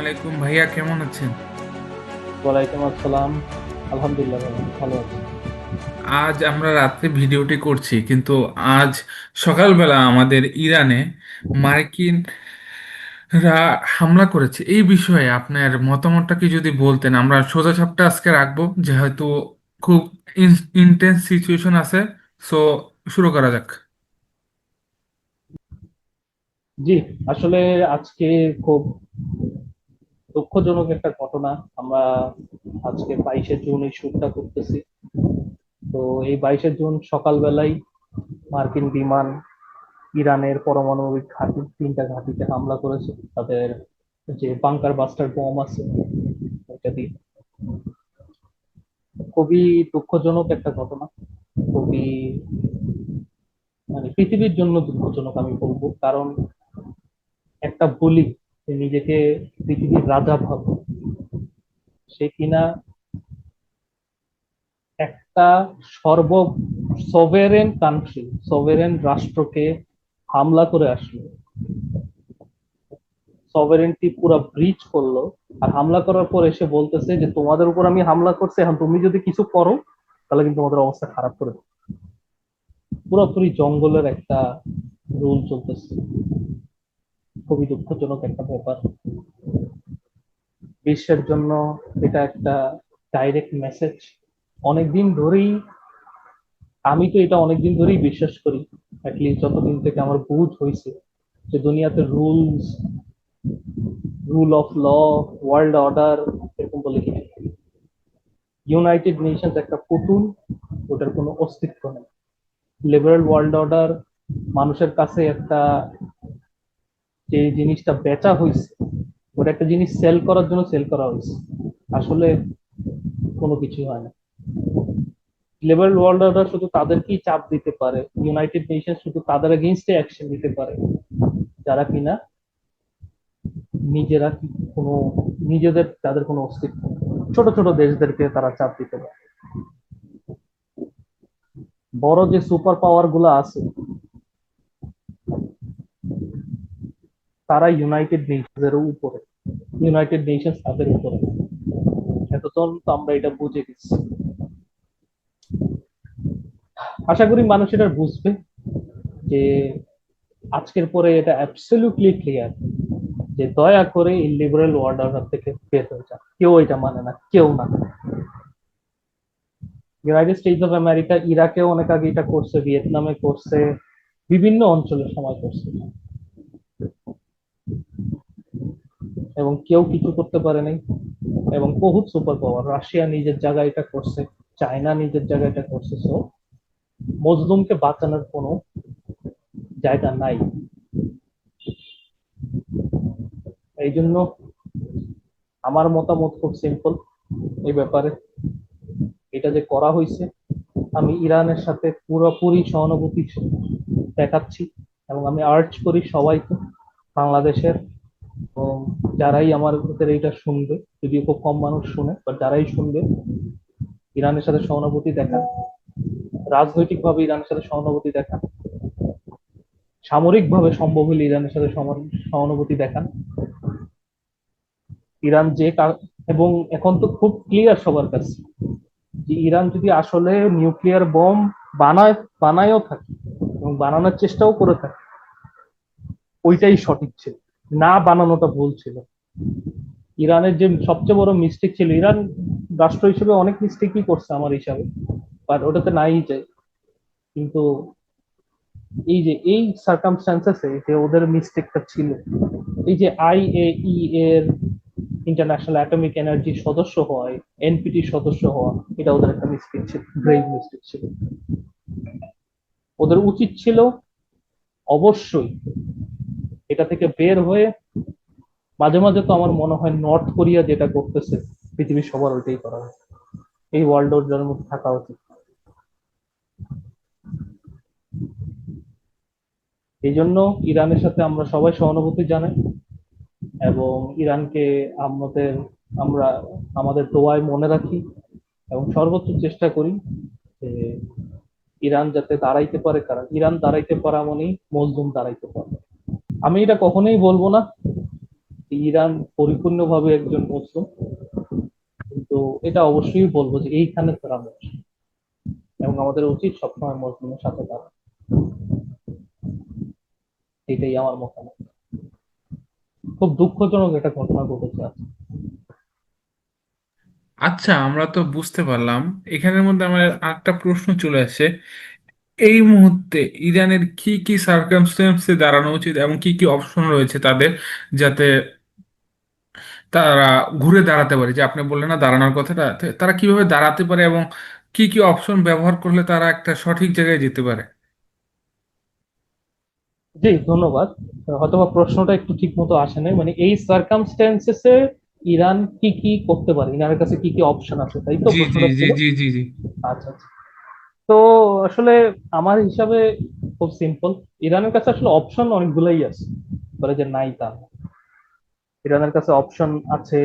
আলাইকুম। ভাইয়া কেমন আছেন? ওয়ালাইকুম আসসালাম। আলহামদুলিল্লাহ ভালো আছি। আজ আমরা রাত্রে ভিডিওটি করছি কিন্তু আজ সকালবেলা আমাদের ইরানে মার্কিনরা হামলা করেছে। এই বিষয়ে আপনার মতামতটা কি যদি বলতেন? আমরা সোজাসাপটা আজকে রাখব যেহেতু খুব ইন্টেন্স সিচুয়েশন আছে সো শুরু করা যাক। জি আসলে আজকে খুব দুঃখজনক একটা ঘটনা। আমরা আজকে বাইশে জুন এই শুটটা করতেছি। তো এই বাইশে জুন সকালবেলায় মার্কিন বিমান ইরানের পারমাণবিক ঘাঁটি, তিনটা ঘাঁটিতে হামলা করেছে। তাদের যে বাংকার বাস্টার বোম আছে দিয়ে। খুবই দুঃখজনক একটা ঘটনা। খুবই মানে পৃথিবীর জন্য দুঃখজনক আমি বলব। কারণ একটা বলি নিজেকে পৃথিবীর রাজা ভাবে। সে কিনা একটা সর্ব সভেরেন কান্ট্রি সভেরেন রাষ্ট্রকে হামলা করে আসলো। সভেরেন্টি পুরো ব্রিচ করল। আর হামলা করার পর এসে বলতেছে যে, তোমাদের উপর আমি হামলা করছি, এখন তুমি যদি কিছু করো, তাহলে কিন্তু তোমাদের অবস্থা খারাপ করে। পুরোপুরি জঙ্গলের একটা রুল চলতেছে। খুবই দুঃখজনক একটা ব্যাপার। বিশ্বের জন্য এটা একটা ডাইরেক্ট মেসেজ অনেকদিন ধরেই আমি তো এটা অনেকদিন ধরেই বিশ্বাস করি। যতদিন থেকে আমার বুঝ হয়েছে যে দুনিয়াতে rules rule of law world order এরকম বলে কিছু ইউনাইটেড নেশনস একটা পুতুল, ওটার কোনো অস্তিত্ব নেই। লিবারেল ওয়ার্ল্ড অর্ডার মানুষের কাছে একটা যে জিনিসটা বেচা হয়েছে ওটা একটা জিনিস সেল করার জন্য সেল করা হয়েছে আসলে কোনো কিছু হয় না। লিবারেল ওয়ার্ল্ড অর্ডার শুধু তাদেরকেই চাপ দিতে পারে ইউনাইটেড নেশন শুধু তাদের এগেনস্টে অ্যাকশন নিতে পারে। যারা কিনা নিজেরা কি কোনো, নিজেদের, তাদের কোনো অস্তিত্ব। ছোট ছোট দেশদেরকে তারা চাপ দিতে পারে। বড় যে সুপার পাওয়ারগুলো আছে তারা ইউনাইটেড নেশনসের উপরে। ইউনাইটেড নেশনস তাদের উপরে। এতক্ষণ তো আমরা এটা বুঝে গেছি। আশা করি মানুষ এটা বুঝবে যে আজকের পরে এটা অ্যাবসলিউটলি ক্লিয়ার যে দয়া করে এই লিবারেল ওয়ার্ল্ড অর্ডার থেকে বের হয়ে যান। কেউ এটা মানে না, কেউ না। ইউনাইটেড স্টেটস অফ আমেরিকা ইরাকেও অনেক আগে এটা করছে ভিয়েতনামে করছে, বিভিন্ন অঞ্চলে সময় করছে। এবং কেউ কিছু করতে পারে নাই। এবং বহুত সুপার পাওয়ার রাশিয়া নিজের জায়গায় এটা করছে, চায়না নিজের জায়গায় এটা করছে সো মজলুমকে বাঁচানোর কোনো জায়গা নাই। এই জন্য আমার মতামত খুব সিম্পল এই ব্যাপারে। এটা যে করা হয়েছে, আমি ইরানের সাথে পুরোপুরি সহানুভূতি দেখাচ্ছি এবং আমি আর্চ করি সবাইকে, বাংলাদেশের এবং যারাই আমার ভিতরে এটা শুনবে, যদিও খুব কম মানুষ শুনে বা যারাই শুনবে, ইরানের সাথে সহানুভূতি দেখান। রাজনৈতিকভাবে ইরানের সাথে সহানুভূতি দেখান। সামরিকভাবে সম্ভব হলে ইরানের সাথে সহানুভূতি দেখান। ইরান যে এবং এখন তো খুব ক্লিয়ার সবার কাছে যে ইরান যদি আসলে নিউক্লিয়ার বোম বানায় বানায়ও থাকে এবং বানানোর চেষ্টাও করে থাকে, ওইটাই সঠিক ছিল। না বানানোটা ভুল ছিল। ইরানের যে সবচেয়ে বড় মিস্টেক ছিল, ইরান রাষ্ট্র হিসেবে অনেক মিস্টেকই করছে আমার হিসাবে বাট ওটাতে নাই যায় কিন্তু এই যে, এই সার্কামস্টান্সেসে যে ওদের মিস্টেকটা ছিল, এই যে আইএই এর ইন্টারন্যাশনাল অ্যাটমিক এনার্জির সদস্য হওয়া এনপিটি সদস্য হওয়া, এটা ওদের একটা মিস্টেক ছিল গ্রেভ মিস্টেক ছিল। ওদের উচিত ছিল অবশ্যই এটা থেকে বের হয়ে মাঝে মাঝে তো আমার মনে হয় নর্থ কোরিয়া যেটা করতেছে, পৃথিবীর সবার ওইটাই করা হয় এই ওয়ার্ল্ড অর্ডারের মধ্যে থাকা উচিত। এই জন্য ইরানের সাথে আমরা সবাই সহানুভূতি জানাই এবং ইরানকে আমাদের, আমরা, আমাদের দোয়ায় মনে রাখি এবং সর্বোচ্চ চেষ্টা করি যে ইরান যাতে দাঁড়াইতে পারে, কারণ ইরান দাঁড়াইতে পারা মানেই মজলুম দাঁড়াইতে পারে। আমি এটা কখনোই বলব না। ইরান পরিপূর্ণভাবে একজন মুসলিম। কিন্তু এটা অবশ্যই বলব যে এইখানে তারা মুসলিম। এবং আমাদের উচিত সবসময় মুসলিমের সাথে থাকা। এটাই আমার মতামত। খুব দুঃখজনক একটা ঘটনা ঘটেছে আজকে। আচ্ছা আমরা তো বুঝতে পারলাম। এখানের মধ্যে আমার আরেকটা প্রশ্ন চলে আসে। এই মুহূর্তে ইরানের কি কি সার্কামস্টেন্সে দাঁড়ানো উচিত এবং কি কি অপশন রয়েছে তাদের যাতে তারা ঘুরে দাঁড়াতে পারে? যে আপনি বললেন না দাঁড়ানোর কথাটা তারা কীভাবে দাঁড়াতে পারে এবং কি কি অপশন ব্যবহার করলে তারা একটা সঠিক জায়গায় যেতে পারে? জি ধন্যবাদ। হয়তোবা প্রশ্নটা একটু ঠিক মতো আসে নাই। মানে এই সার্কামস্টেন্সেসে ইরান কি কি করতে পারে? ইরানের কাছে কি কি অপশন আছে? তাই তো জি জি জি জি জি। আচ্ছা আচ্ছা। তো আসলে আমার হিসাবে খুব সিম্পল ইরানের কাছে আসলে অপশন অনেকগুলাই আছে। বলে যে নাই তা। ইরানের কাছে অপশন আছে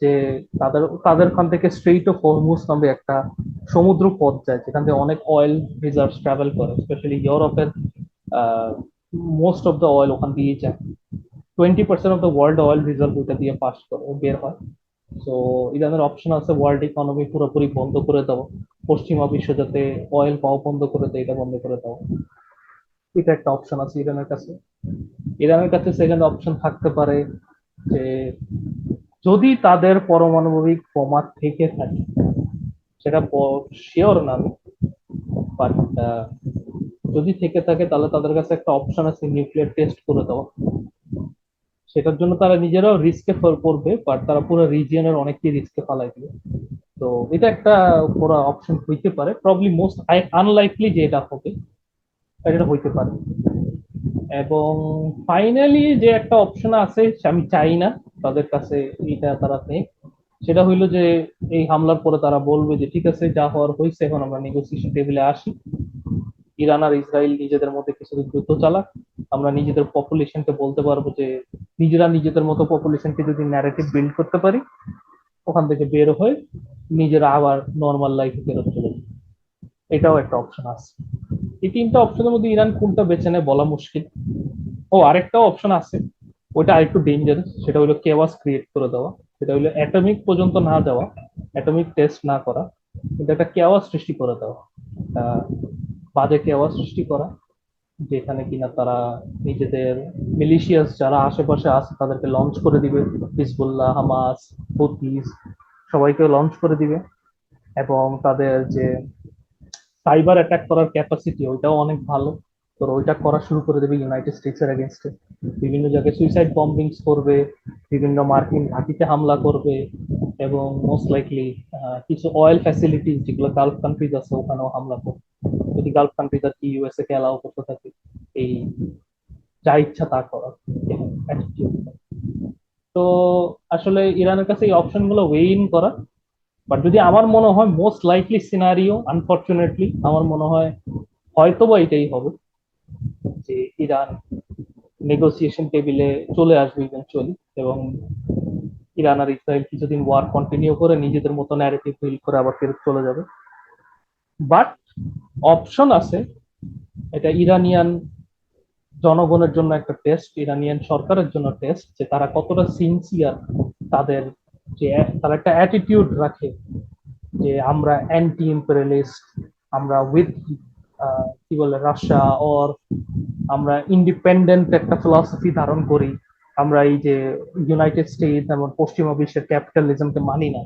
যে তাদের তাদের ওখান থেকে স্ট্রেইট অফ হরমুজ নামে একটা সমুদ্র পথ যায়, যেখান থেকে অনেক অয়েল রিজার্ভ ট্রাভেল করে স্পেশালি ইউরোপের মোস্ট অফ দ্য অয়েল ওখান দিয়ে যায়। Twenty percent of the world oil reserve ওইটা দিয়ে পাস করে বের হয়। সো ইরানের অপশন আছে ওয়ার্ল্ড ইকোনমি পুরোপুরি বন্ধ করে দেওয়া। পশ্চিমা বিশ্ব যাতে অয়েল পাওয়া বন্ধ করে দেয়, এটা বন্ধ করে দাও এটা একটা অপশন আছে ইরানের কাছে। ইরানের কাছে সেকেন্ড অপশন থাকতে পারে যে, যদি তাদের পারমাণবিক বোমা থেকে থাকে, সেটা শিওর না আমি বাট যদি থেকে থাকে তাহলে তাদের কাছে একটা অপশন আছে নিউক্লিয়ার টেস্ট করে দেওয়া। সেটার জন্য তারা নিজেরাও রিস্কে পড়বে বাট তারা পুরো রিজিয়নের অনেককেই রিস্কে ফালাই দিবে। তো এটা একটা পুরো অপশন হইতে পারে। প্রবলি মোস্ট আনলাইকলি যে এটা হবে এটা হইতে পারে। এবং ফাইনালি যে একটা অপশন আছে আমি চাই না তাদের কাছে এটা তারা নেই সেটা হইল যে এই হামলার পরে তারা বলবে যে, ঠিক আছে, যা হওয়ার হয়েছে, এখন আমরা নেগোসিয়েশন টেবিলে আসি। ইরান আর ইসরায়েল নিজেদের মধ্যে কিছুদিন যুদ্ধ চালাক। আমরা নিজেদের পপুলেশনকে বলতে পারব যে, নিজেরা নিজেদের মতো পপুলেশনকে যদি ন্যারেটিভ বিল্ড করতে পারি, ওখান থেকে বের হয়ে নিজেরা আবার নর্মাল লাইফে ফেরত চলে এটাও একটা অপশন আছে। এই তিনটা অপশনের মধ্যে ইরান কোনটা বেছে নেয় বলা মুশকিল। ও, আরেকটাও অপশন আছে। ওইটা আরেকটু ডেঞ্জারাস সেটা হলো কেওয়াস ক্রিয়েট করে দেওয়া। সেটা হলো অ্যাটমিক পর্যন্ত না যাওয়া অ্যাটমিক টেস্ট না করা। কিন্তু একটা কেওয়াস সৃষ্টি করে দেওয়া। বাজে কেওয়াস সৃষ্টি করা, যেখানে কিনা তারা নিজেদের মিলিশিয়াস যারা আশেপাশে আছে তাদেরকে লঞ্চ করে দিবে। হিজবুল্লাহ, হামাস, হুতিস সবাইকে লঞ্চ করে দিবে। এবং তাদের যে সাইবার অ্যাটাক করার ক্যাপাসিটি ওইটাও অনেক ভালো। তো ওইটা করা শুরু করে দেবে ইউনাইটেড স্টেটস এর এগেনস্টে বিভিন্ন জায়গায় সুইসাইড বম্বিংস করবে, বিভিন্ন মার্কিন ঘাঁটিতে হামলা করবে এবং মোস্ট লাইকলি কিছু অয়েল ফ্যাসিলিটি যেগুলো গালফ কান্ট্রিজ আছে, ওখানেও হামলা করবে। যদি গালফ কান্ট্রিজ আর কি ইউএসএ কে অ্যালাউ করতে থাকে, এই যা ইচ্ছা তা করার তো আসলে ইরানের কাছে এই অপশনগুলো ওয়েইন করা। বাট যদি আমার মনে হয় মোস্ট লাইকলি সিনারিও আনফর্চুনেটলি আমার মনে হয় হয়তো বা এটাই হবে যে ইরান নেগোসিয়েশন টেবিলে চলে আসবে ইভেনচুয়ালি এবং ইরান আর ইসরায়েল কিছুদিন ওয়ার কন্টিনিউ করে নিজেদের মতো ন্যারেটিভ বিল্ড করে আবার ফেরত চলে যাবে। বাট অপশন আছে। এটা ইরানিয়ান জনগণের জন্য একটা টেস্ট ইরানিয়ান সরকারের জন্য টেস্ট যে তারা কতটা সিনসিয়ার তাদের যে তারা একটা অ্যাটিটিউড রাখে যে আমরা অ্যান্টি ইম্পেরিয়ালিস্ট আমরা উইথ কি বলে রাশিয়া অর আমরা ইন্ডিপেন্ডেন্ট একটা ফিলসফি ধারণ করি। আমরা এই যে ইউনাইটেড স্টেটস এবং পশ্চিমা বিশ্বের ক্যাপিটালিজমকে মানি না।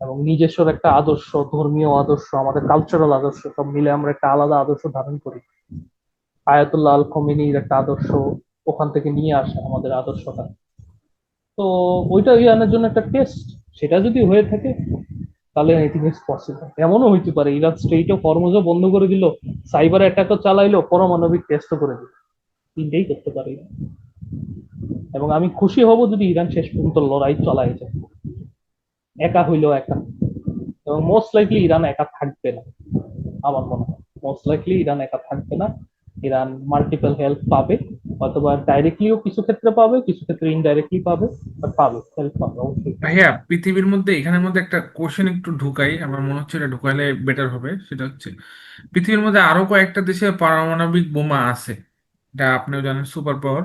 এবং নিজস্ব একটা আদর্শ, ধর্মীয় আদর্শ, আমাদের কালচারাল আদর্শ, সব মিলে আমরা একটা আলাদা আদর্শ ধারণ করি। আয়াতুল্লাহ আল খমিনির একটা আদর্শ ওখান থেকে নিয়ে আসা আমাদের আদর্শটা। তো ওইটা ইরানের জন্য একটা টেস্ট সেটা যদি হয়ে থাকে, তাহলে থিঙ্ক ইটস পসিবল এমনও হইতে পারে, ইরান স্টেট অফ হরমুজও বন্ধ করে দিল সাইবার অ্যাটাকও চালাইলো, পারমাণবিক টেস্টও করে দিল। তিনটেই করতে পারে। এবং আমি খুশি হব যদি ইরান শেষ পর্যন্ত লড়াই চালায় যায়। একা হইলেও একা। এবং মোস্ট লাইকলি ইরান একা থাকবে না, আমার মনে হয়। মোস্ট লাইকলি ইরান একা থাকবে না। ইরান মাল্টিপল হেল্প পাবে, অথবা ডাইরেক্টলিও কিছু ক্ষেত্রে পাবে, কিছু ক্ষেত্রে ইনডাইরেক্টলি পাবে বাট পাবে হেল্প পাবে, অবশ্যই। ভাইয়া, পৃথিবীর মধ্যে এখানের মধ্যে একটা কোশ্চেন একটু ঢুকাই, আমার মনে হচ্ছে এটা ঢুকাইলে বেটার হবে, সেটা হচ্ছে পৃথিবীর মধ্যে আরও কয়েকটা দেশে পারমাণবিক বোমা আছে এটা আপনিও জানেন সুপার পাওয়ার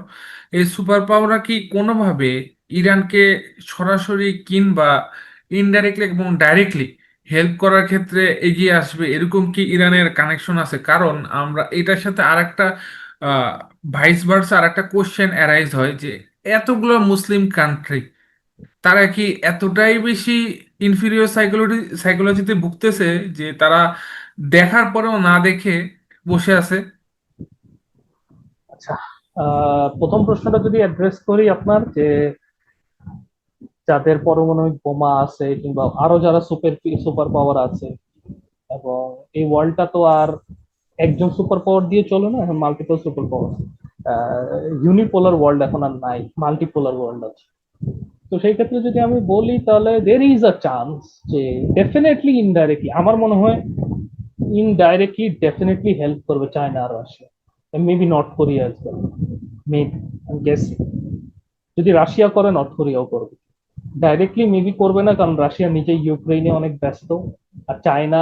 এই সুপার পাওয়াররা কি কোনোভাবে ইরানকে সরাসরি কিংবা ইনডাইরেক্টলি এবং ডাইরেক্টলি হেল্প করার ক্ষেত্রে এগিয়ে আসবে, এরকম কি ইরানের কানেকশন আছে? কারণ আমরা এটার সাথে আরেকটা ভাইস ভার্সা আরেকটা কোশ্চেন অ্যারাইজ হয় যে এতগুলো মুসলিম কান্ট্রি তারা কি এতটাই বেশি ইনফিরিয়র সাইকোলজি সাইকোলজিতে ভুগতেছে যে তারা দেখার পরেও না দেখে বসে আছে? আচ্ছা প্রথম প্রশ্নটা যদি অ্যাড্রেস করি আপনার যে যাদের পারমাণবিক বোমা আছে কিংবা আরও যারা সুপার সুপার পাওয়ার আছে, এবং এই ওয়ার্ল্ডটা তো আর একজন সুপার পাওয়ার দিয়ে চলে না, এখন multiple super power unipolar world এখন আর নাই মাল্টিপোলার ওয়ার্ল্ড আছে। তো সেই ক্ষেত্রে যদি আমি বলি তাহলে দের ইজ আ চান্স যে ডেফিনেটলি ইনডাইরেক্টলি আমার মনে হয় ইনডাইরেক্টলি ডেফিনেটলি হেল্প করবে চায়না আর Russia maybe North Korea well maybe guessing যদি রাশিয়া করে নর্থ কোরিয়াও করবে। ডাইরেক্টলি মেবি করবে না, কারণ রাশিয়া নিজে ইউক্রেনে অনেক ব্যস্ত। আর চায়না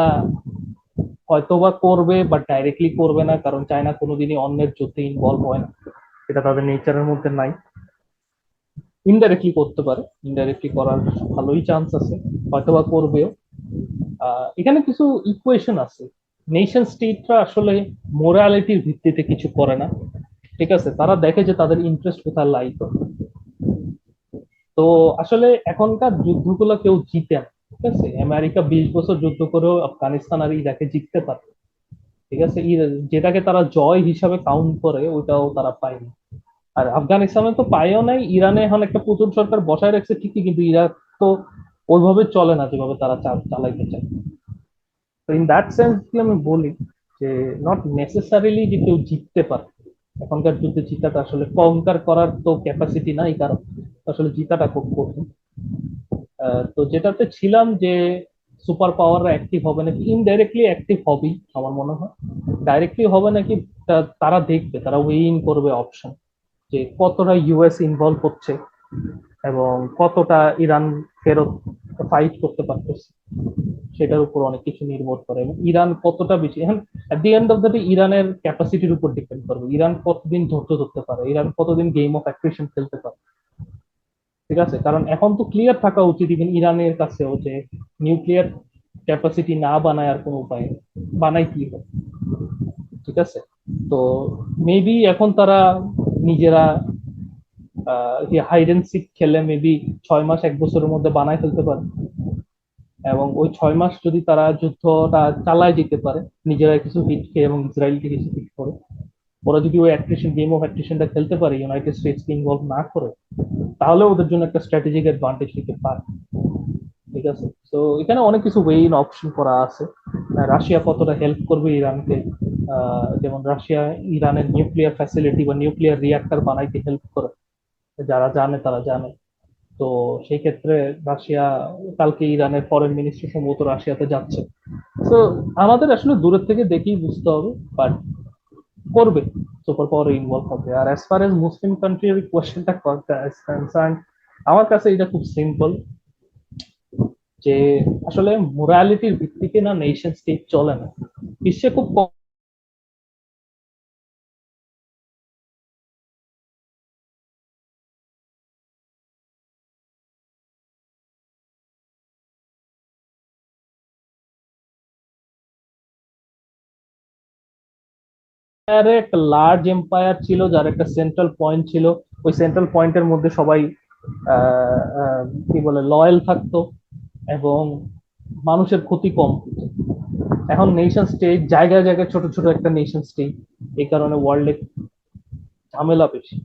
হয়তোবা করবে বাট ডাইরেক্টলি করবে না, কারণ চায়না কোনোদিনই অন্যের যুদ্ধে ইনভলভ হয় না। এটা তাদের নেচারের মধ্যে নাই। ইনডাইরেক্টলি করতে পারে ইনডাইরেক্টলি করার ভালোই চান্স আছে, হয়তোবা করবেও। এখানে কিছু ইকুয়েশন আছে। নেশন স্টেটরা আসলে মোরালিটির ভিত্তিতে কিছু করে না। ঠিক আছে, তারা দেখে যে তাদের ইন্টারেস্ট কোথায় লাই তো আসলে এখনকার যুদ্ধগুলো কেউ জিতে না, ঠিক আছে? আমেরিকা বিশ বছর যুদ্ধ করেও আফগানিস্তান আর ইরাকে জিততে পারে, ঠিক আছে? যেটাকে তারা জয় হিসাবে কাউন্ট করে ওটাও তারা পায়নি আর আফগানিস্তানে তো পায়ও নাই, ইরানে এখন একটা পুতুল সরকার বসায় রাখছে ঠিকই, কিন্তু ইরাক তো ওইভাবে চলে না যেভাবে তারা চালাইতে চায়। তো ইন দ্যাট সেন্স আমি বলি যে নট নেসেসারিলি যে কেউ জিততে পারে। এখনকার যুদ্ধে জিতাটা আসলে কঙ্কার করার তো ক্যাপাসিটি নাই কারণ আসলে জিতাটা খুব কঠিন। তো যেটাতে ছিলাম যে সুপার পাওয়াররা অ্যাক্টিভ হবে নাকি ইনডাইরেক্টলি অ্যাক্টিভ হবেই, আমার মনে হয়। ডাইরেক্টলি হবে নাকি তারা দেখবে, তারা উইন করবে অপশন যে কতটা ইউএস ইনভলভ হচ্ছে এবং কতটা ইরান ফেরত ফাইট করতে পারতেছে। সেটার উপর অনেক কিছু নির্ভর করে এবং ইরান কতটা বেশি, এখন at the end of the day ইরানের ক্যাপাসিটির উপর ডিপেন্ড করবে। ইরান কতদিন ধৈর্য ধরতে পারে, ইরান কতদিন গেম অফ অ্যাট্রিশন খেলতে পারে। ঠিক আছে? কারণ এখন তো ক্লিয়ার থাকা উচিত ইভেন ইরানের কাছেও যে নিউক্লিয়ার ক্যাপাসিটি না বানায় আর কোনো উপায়। বানাই কি ঠিক আছে? তো মেবি এখন তারা নিজেরা হাইড খেলে মেবি ছয় মাস, এক বছরের মধ্যে বানায় ফেলতে পারে। এবং ওই ছয় মাস যদি তারা যুদ্ধটা চালায় যেতে পারে, নিজেরা কিছু হিট খেয়ে এবং ইসরায়েলকে কিছু হিট করে ওরা যদি ওই অ্যাট্রিশন গেম অফ অ্যাট্রিশনটা খেলতে পারে ইউনাইটেড স্টেটসকে ইনভলভ না করে, তাহলে ওদের জন্য একটা স্ট্র্যাটেজিক অ্যাডভান্টেজ নিতে পারে। ঠিক আছে? তো এখানে অনেক কিছু ওয়ে ইন অপশন করা আছে। রাশিয়া কতটা হেল্প করবে ইরানকে? যেমন রাশিয়া, ইরানের নিউক্লিয়ার ফ্যাসিলিটি বা নিউক্লিয়ার রিয়াক্টর বানাইতে হেল্প করে। যারা জানে, তারা জানে। তো, সেই ক্ষেত্রে রাশিয়া, কালকে ইরানের ফরেন মিনিস্ট্রি সম্ভবত রাশিয়াতে যাচ্ছে। তো আমাদের আসলে দূরের থেকে দেখেই বুঝতে হবে বাট করবে সুপার পাওয়ার ইনভলভ হবে আর অ্যাজ ফার এজ মুসলিম কান্ট্রির কোয়েশ্চেনটা কনসার্ন আমার কাছে এটা খুব সিম্পল যে আসলে মোরালিটির ভিত্তিতে না নেশন স্টেট চলে না। বিশ্বে খুব কম এম্পায়ারে একটা লার্জ এম্পায়ার ছিল, যার একটা সেন্ট্রাল পয়েন্ট ছিল। ওই সেন্ট্রাল পয়েন্টের মধ্যে সবাই কি বলে লয়াল থাকতো এবং মানুষের ক্ষতি কম এখন নেশন স্টেট জায়গায় জায়গায় ছোট ছোট একটা নেশন স্টেট এই কারণে ওয়ার্ল্ডে ঝামেলা বেশি।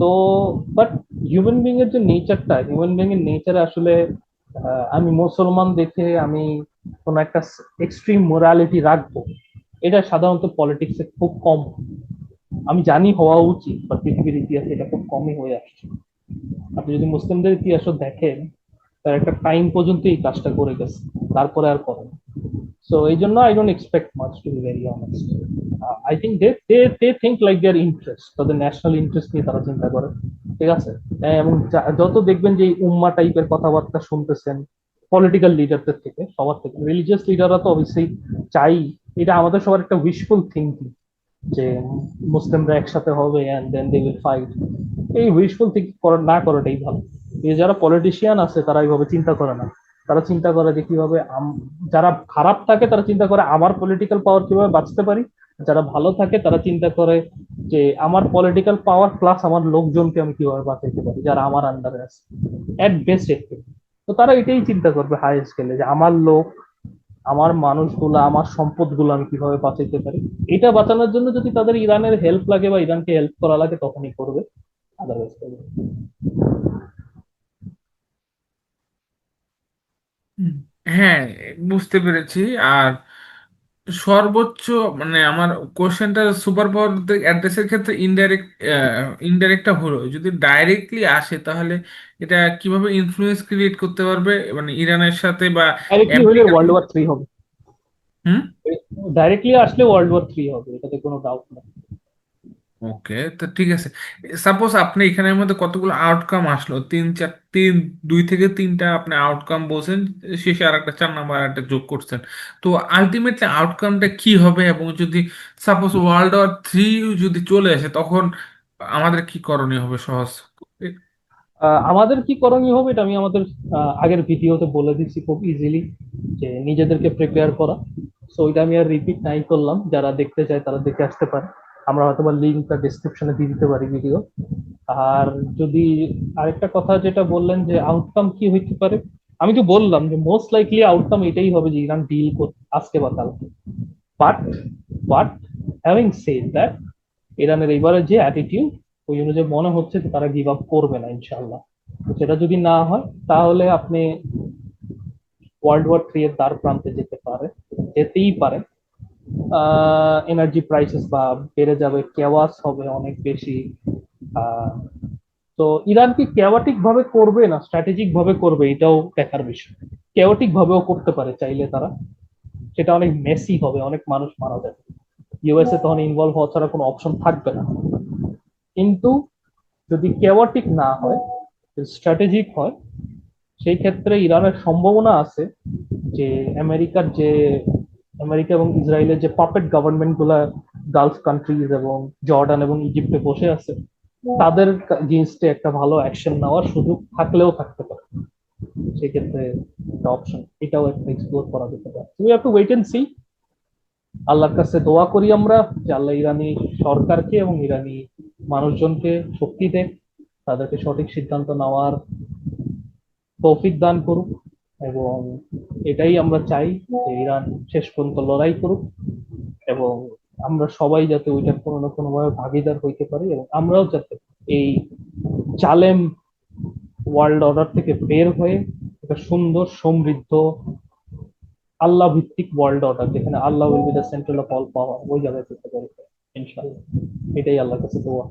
তো বাট হিউম্যান বিং এর যে নেচারটা হিউম্যান বিং এর নেচারে আসলে আমি মুসলমান দেখে আমি কোন একটা এক্সট্রিম মোরালিটি রাখব। এটা সাধারণত পলিটিক্সে খুব কম। আমি জানি হওয়া উচিত বা পৃথিবীর ইতিহাসে এটা খুব কমই হয়ে আসছে। আপনি যদি মুসলিমদের ইতিহাসও দেখেন তার একটা টাইম পর্যন্ত এই কাজটা করে গেছে তারপরে আর করে সো এই জন্য I don't expect much to be very honest I think they they they think like their interest তাদের ন্যাশনাল ইন্টারেস্ট নিয়ে তারা চিন্তা করে। ঠিক আছে? হ্যাঁ, এবং যত দেখবেন যে উম্মা টাইপের কথাবার্তা শুনতেছেন পলিটিক্যাল লিডারদের থেকে, সবার থেকে। রিলিজিয়াস লিডাররা তো অবশ্যই চাই। এটা আমাদের সবার একটা উইশফুল থিঙ্কিং যে মুসলিমরা একসাথে হবে and then they will fight এই উইশফুল থিঙ্কিং করা না করাটাই ভালো। এই যারা পলিটিশিয়ান আছে, তারা এইভাবে চিন্তা করে না। তারা চিন্তা করে যে কীভাবে যারা খারাপ থাকে, তারা চিন্তা করে আমার পলিটিক্যাল পাওয়ার কীভাবে বাঁচতে পারি। যারা ভালো থাকে, তারা চিন্তা করে যে আমার পলিটিক্যাল পাওয়ার প্লাস আমার লোকজনকে আমি কীভাবে বাঁচাইতে পারি, যারা আমার আন্ডারে আছে। এট বেস্ট তো তারা এটাই চিন্তা করবে হাই স্কেলে যে আমার লোক, আমার মানুষগুলা, আমার সম্পদগুলো আমি কীভাবে বাঁচাইতে পারি? এটা বাঁচানোর জন্য যদি তাদের ইরানের হেল্প লাগে বা ইরানকে হেল্প করা লাগে, তখনই করবে আদারওয়াইজ করবে হ্যাঁ বুঝতে পেরেছি। আর সর্বোচ্চ মানে আমার কোশ্চেনটা সুপার পাওয়ার অ্যাড্রেসের ক্ষেত্রে ইনডাইরেক্ট ইনডাইরেক্টটা হলো যদি ডাইরেক্টলি আসে তাহলে এটা কীভাবে ইনফ্লুয়েন্স ক্রিয়েট করতে পারবে? মানে ইরানের সাথে বা ওয়ার্ল্ড ওয়ার থ্রি হবে। হুম? ডাইরেক্টলি আসলে ওয়ার্ল্ড ওয়ার থ্রি হবে এটাতে কোনো ডাউট নেই। ওকে, তো ঠিক আছে। সাপোজ আপনি এখানের মধ্যে কতগুলো আউটকাম আসলো? তিন চার, তিন, দুই থেকে তিনটা আপনি আউটকাম বলছেন, শেষে আর একটা চার নাম্বার একটা যোগ করছেন। তো আলটিমেটলি আউটকামটা কি হবে? এবং যদি সাপোজ ওয়ার্ল্ড ওয়ার থ্রি যদি চলে আসে, তখন আমাদের কি করণীয় হবে সহজ? আমাদের কি করণীয় হবে এটা আমি আমাদের আগের ভিডিওতে বলে দিচ্ছি খুব ইজিলি যে নিজেদেরকে প্রিপেয়ার করা। সো ওইটা আমি আর রিপিট নাই করলাম। যারা দেখতে চায় তারা দেখে আসতে পারে। আমরা হয়তো বা লিঙ্কটা ডিসক্রিপশনে দিয়ে দিতে পারি ভিডিও আর যদি আরেকটা কথা যেটা বললেন যে আউটকাম কি হইতে পারে, আমি তো বললাম যে মোস্ট লাইকলি আউটকাম এটাই হবে যে ইরান ডিল আজকে বা কালকে। But but having said that ইরানের এবারে যে অ্যাটিটিউড ওই অনুযায়ী মনে হচ্ছে যে তারা গিভ আপ করবে না ইনশাল্লাহ সেটা যদি না হয়, তাহলে আপনি ওয়ার্ল্ড ওয়ার থ্রি এর দ্বার প্রান্তে যেতে পারে, যেতেই পারে এনার্জি প্রাইসেস বা বেড়ে যাবে কেওয়াস হবে অনেক বেশি। তো ইরান কি কেওয়াটিক ভাবে করবে না স্ট্র্যাটেজিক ভাবে করবে এটাও দেখার বিষয়। কেওয়াটিক ভাবেও করতে পারে চাইলে তারা। সেটা অনেক মেসি হবে, অনেক মানুষ মারা যাবে। ইউএসএ তখন ইনভলভ হওয়া ছাড়া কোনো অপশন থাকবে না। কিন্তু যদি কেওয়াটিক না হয় স্ট্র্যাটেজিক হয়, সেই ক্ষেত্রে ইরানের সম্ভাবনা আছে যে আমেরিকার যে আমেরিকা এবং ইসরায়েলের যে পাপেট গভর্নমেন্টগুলা গালফ কান্ট্রিজ এবং জর্ডান এবং ইজিপ্টে বসে আছে, তাদের জিনিসটা একটা ভালো অ্যাকশন নেওয়ার সুযোগ থাকলেও থাকতে পারে। সেক্ষেত্রে একটা অপশন এটাও একটা এক্সপ্লোর করা যেতে পারে। We have to wait and see আল্লাহর কাছে দোয়া করি আমরা যে আল্লাহ ইরানি সরকারকে এবং ইরানি মানুষজনকে শক্তি দেখ তাদেরকে সঠিক সিদ্ধান্ত নেওয়ার তৌফিক দান করুক। এবং এটাই আমরা চাই যে ইরান শেষ পর্যন্ত লড়াই করুক এবং আমরা সবাই যাতে ওইটার কোনো না কোনো ভাবে ভাগিদার হইতে পারি এবং আমরাও যাতে এই জালেম ওয়ার্ল্ড অর্ডার থেকে বের হয়ে একটা সুন্দর সমৃদ্ধ আল্লাহ ভিত্তিক ওয়ার্ল্ড অর্ডার যেখানে Allah will be the central of all power ওই জায়গায় যেতে পারি। ইনশাআল্লাহ। এটাই আল্লাহর কাছে দোয়া।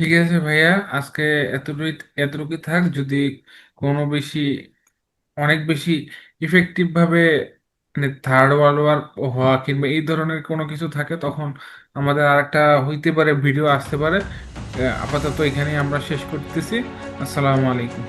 ঠিক আছে ভাইয়া, আজকে এতটুকুই এতটুকুই থাক। যদি কোনো বেশি, অনেক বেশি ইফেক্টিভ ভাবে মানে থার্ড ওয়ার্ল্ড ওয়ার হওয়া কিংবা এই ধরনের কোনো কিছু থাকে, তখন আমাদের আরেকটা হইতে পারে ভিডিও আসতে পারে। আপাতত এখানেই আমরা শেষ করতেছি। আসসালামু আলাইকুম।